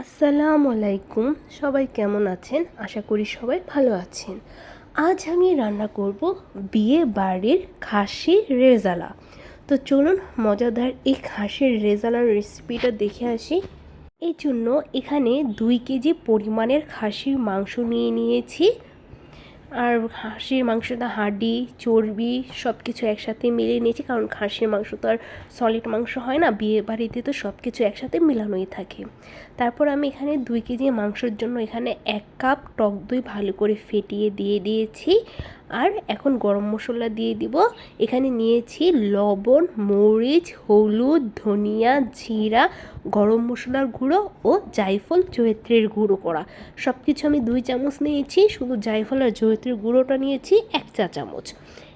আসসালামু আলাইকুম। সবাই কেমন আছেন? আশা করি সবাই ভালো আছেন। আজ আমি রান্না করব বিয়ে বাড়ির খাসি রেজালা। তো চলুন মজাদার এই খাসির রেজালার রেসিপিটা দেখে আসি। এই জন্য এখানে দুই কেজি পরিমাণের খাসির মাংস নিয়ে নিয়েছি। আর খাসির মাংসটা হাড্ডি চর্বি সব কিছু একসাথে মিলিয়ে নিয়েছি, কারণ খাসির মাংস তো আর সলিড মাংস হয় না, বিয়ে বাড়িতে তো সব কিছু একসাথে মিলানোই থাকে। তারপর আমি এখানে দুই কেজি মাংসের জন্য এখানে এক কাপ টক দই ভালো করে ফেটিয়ে দিয়ে দিয়েছি। আর এখন গরম মশলা দিয়ে দিব। এখানে নিয়েছি লবণ, মরিচ, হলুদ, ধনিয়া, জিরা, গরম মশলার গুঁড়ো ও জায়ফল জয়ত্রীর গুঁড়ো করা। সব কিছু আমি দুই চামচ নিয়েছি, শুধু জায়ফল আর জয়ত্রীর গুঁড়োটা নিয়েছি এক চা চামচ।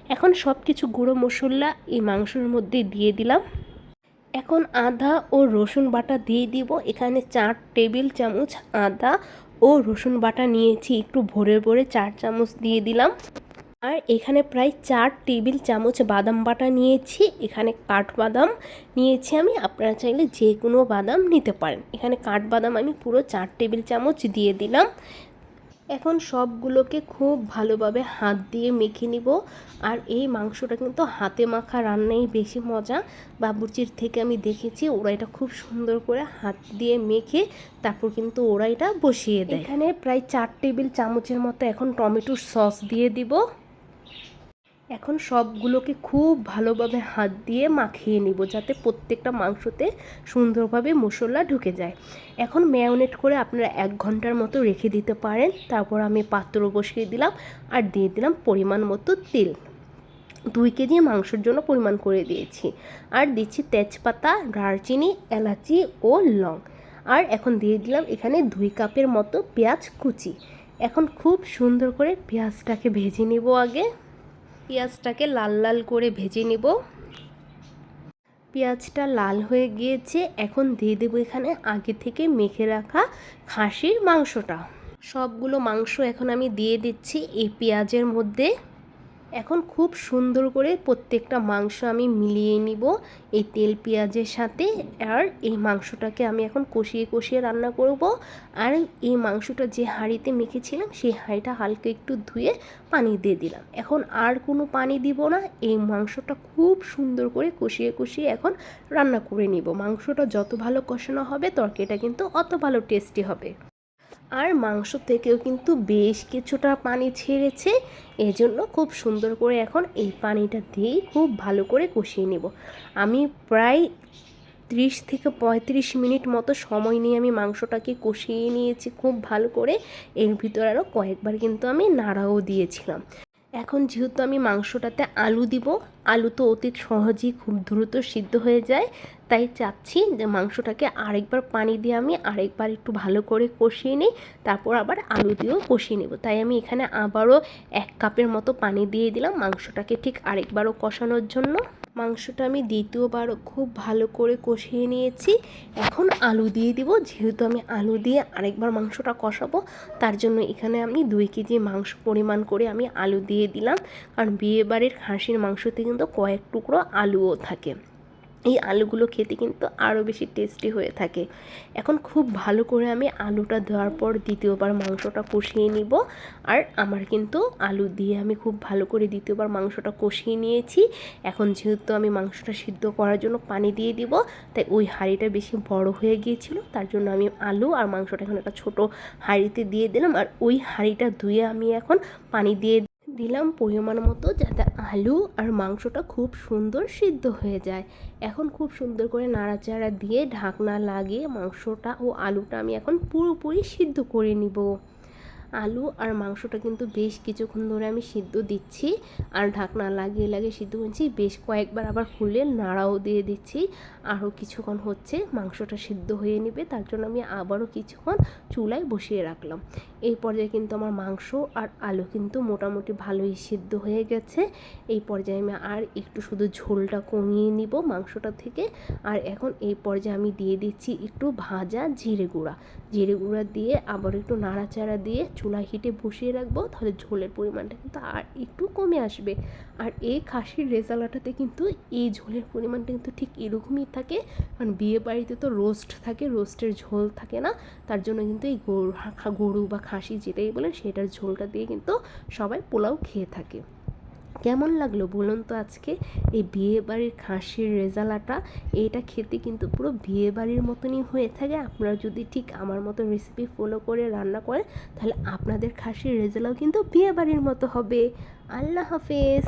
এখন সব কিছু গুঁড়ো মশলা এই মাংসের মধ্যে দিয়ে দিলাম। এখন আদা ও রসুন বাটা দিয়ে দিব। এখানে চার টেবিল চামচ আদা ও রসুন বাটা নিয়েছি। একটু ভরে ভরে চার চামচ দিয়ে দিলাম। আর এখানে প্রায় চার টেবিল চামচ বাদাম বাটা নিয়েছি। এখানে কাঠবাদাম নিয়েছি আমি। আপনারা চাইলে যে কোনো বাদাম নিতে পারেন। এখানে কাঠবাদাম আমি পুরো চার টেবিল চামচ দিয়ে দিলাম। এখন সবগুলোকে খুব ভালোভাবে হাত দিয়ে মেখে নিব। আর এই মাংসটা কিন্তু হাতে মাখা রান্নাই বেশি মজা। বাবুর্চির থেকে আমি দেখেছি, ওরা এটা খুব সুন্দর করে হাত দিয়ে মেখে তারপর কিন্তু ওরা এটা বসিয়ে দেয়। এখানে প্রায় চার টেবিল চামচের মতো এখন টমেটোর সস দিয়ে দিব। এখন সবগুলোকে খুব ভালোভাবে হাত দিয়ে মাখিয়ে নিব যাতে প্রত্যেকটা মাংসতে সুন্দরভাবে মশলা ঢুকে যায়। এখন ম্যারিনেট করে আপনারা এক ঘণ্টার মতো রেখে দিতে পারেন। তারপর আমি পাত্র বসিয়ে দিলাম আর দিয়ে দিলাম পরিমাণ মতো তেল। দুই কেজি মাংসের জন্য পরিমাণ করে দিয়েছি। আর দিচ্ছি তেজপাতা, দারচিনি, এলাচি ও লং। আর এখন দিয়ে দিলাম এখানে দুই কাপের মতো পেঁয়াজ কুচি। এখন খুব সুন্দর করে পেঁয়াজটাকে ভেজে নিব আগে। পেঁয়াজটাকে লাল লাল করে ভেজে নেব। পেঁয়াজটা লাল হয়ে গিয়েছে, এখন দিয়ে দেবো এখানে আগে থেকে মেখে রাখা খাসির মাংসটা। সবগুলো মাংস এখন আমি দিয়ে দিচ্ছি এই পেঁয়াজের মধ্যে। এখন খুব সুন্দর করে প্রত্যেকটা মাংস আমি মিলিয়ে নিব এই তেল পেঁয়াজের সাথে, আর এই মাংসটাকে আমি এখন কষিয়ে কষিয়ে রান্না করব। আর এই মাংসটা যে হাঁড়িতে মেখেছিলাম, সেই হাঁড়িটা হালকা একটু ধুয়ে পানি দিয়ে দিলাম। এখন আর কোনো পানি দিব না, এই মাংসটা খুব সুন্দর করে কষিয়ে কষিয়ে এখন রান্না করে নিব। মাংসটা যত ভালো কষানো হবে, তরকারিটা কিন্তু অত ভালো টেস্টি হবে। আর মাংস থেকেও কিন্তু বেশ কিছুটা পানি ছেড়েছে। এজন্য খুব সুন্দর করে এখন এই পানিটা দিয়েই খুব ভালো করে কষিয়ে নেব। আমি প্রায় ত্রিশ থেকে পঁয়ত্রিশ মিনিট মতো সময় নিয়ে আমি মাংসটাকে কষিয়ে নিয়েছি খুব ভালো করে। এর ভিতরে আরও কয়েকবার কিন্তু আমি নাড়াও দিয়েছিলাম। এখন যেহেতু আমি মাংসটাতে আলু দিব, আলু তো অতি সহজেই খুব দ্রুত সিদ্ধ হয়ে যায়, তাই চাচ্ছি যে মাংসটাকে আরেকবার পানি দিয়ে আমি আরেকবার একটু ভালো করে কষিয়ে নিই, তারপর আবার আলু দিয়েও কষিয়ে নেব। তাই আমি এখানে আবারও এক কাপের মতো পানি দিয়ে দিলাম মাংসটাকে ঠিক আরেকবারও কষানোর জন্য। মাংসটা আমি দ্বিতীয়বার খুব ভালো করে কষিয়ে নিয়েছি। এখন আলু দিয়ে দিব, যেহেতু আমি আলু দিয়ে আরেকবার মাংসটা কষাবো, তার জন্য এখানে আমি দুই কেজি মাংস পরিমাণ করে আমি আলু দিয়ে দিলাম। কারণ বিয়েবাড়ির খাসির মাংসতে কিন্তু কয়েক টুকরো আলুও থাকে। এই আলুগুলো খেতে কিন্তু আরও বেশি টেস্টি হয়ে থাকে। এখন খুব ভালো করে আমি আলুটা দেওয়ার পর দ্বিতীয়বার মাংসটা কষিয়ে নিব। আর আমার কিন্তু আলু দিয়ে আমি খুব ভালো করে দ্বিতীয়বার মাংসটা কষিয়ে নিয়েছি। এখন যেহেতু আমি মাংসটা সিদ্ধ করার জন্য পানি দিয়ে দিব, তাই ওই হাঁড়িটা বেশি বড় হয়ে গিয়েছিল, তার জন্য আমি আলু আর মাংসটা এখন একটা ছোটো হাঁড়িতে দিয়ে দিলাম। আর ওই হাঁড়িটা ধুয়ে আমি এখন পানি দিয়ে দিলাম পরিমাণ মতো যাতে আলু আর মাংসটা খুব সুন্দর সিদ্ধ হয়ে যায়। এখন খুব সুন্দর করে নাড়াচাড়া দিয়ে ঢাকনা লাগিয়ে মাংসটা ও আলুটা আমি এখন পুরোপুরি সিদ্ধ করে নিব। আলু আর মাংসটা কিন্তু বেশ কিছুক্ষণ ধরে আমি সিদ্ধ দিচ্ছি। আর ঢাকনা লাগিয়ে লাগিয়ে সিদ্ধ করছি। বেশ কয়েকবার আবার খুলে নাড়াও দিয়ে দিচ্ছি। আরও কিছুক্ষণ হচ্ছে, মাংসটা সিদ্ধ হয়ে নেবে। তার জন্য আমি আবারও কিছুক্ষণ চুলায় বসিয়ে রাখলাম। এই পর্যায়ে কিন্তু আমার মাংস আর আলু কিন্তু মোটামুটি ভালোই সিদ্ধ হয়ে গেছে। এই পর্যায়ে আমি আর একটু শুধু ঝোলটা কমিয়ে নিব মাংসটা থেকে। আর এখন এই পর্যায়ে আমি দিয়ে দিচ্ছি একটু ভাজা জিরে গুঁড়া। জিরে গুঁড়া দিয়ে আবার একটু নাড়াচাড়া দিয়ে চুলা হিটে বসিয়ে রাখব, তাহলে ঝোলের পরিমাণটা কিন্তু আর একটু কমে আসবে। আর এই খাসির রেজালাটাতে কিন্তু এই ঝোলের পরিমাণটা কিন্তু ঠিক এরকমই থাকে। কারণ বিয়ে বাড়িতে তো রোস্ট থাকে রোস্টের ঝোল থাকে না। তার জন্য কিন্তু এই গরু গরু বা খাসি যেটাই বলে সেটার ঝোলটা দিয়ে কিন্তু সবাই পোলাও খেয়ে থাকে। কেমন লাগল বলুন তো আজকে? এই বিয়ে বাড়ির খাসির রেজালাটা এটা খেতে কিন্তু পুরো বিয়েবাড়ির মতনই হয়ে থাকে। আপনারা যদি ঠিক আমার মতো রেসিপি ফলো করে রান্না করেন, তাহলে আপনাদের খাসির রেজালাও কিন্তু বিয়ে বাড়ির মতো হবে। আল্লাহ হাফেজ!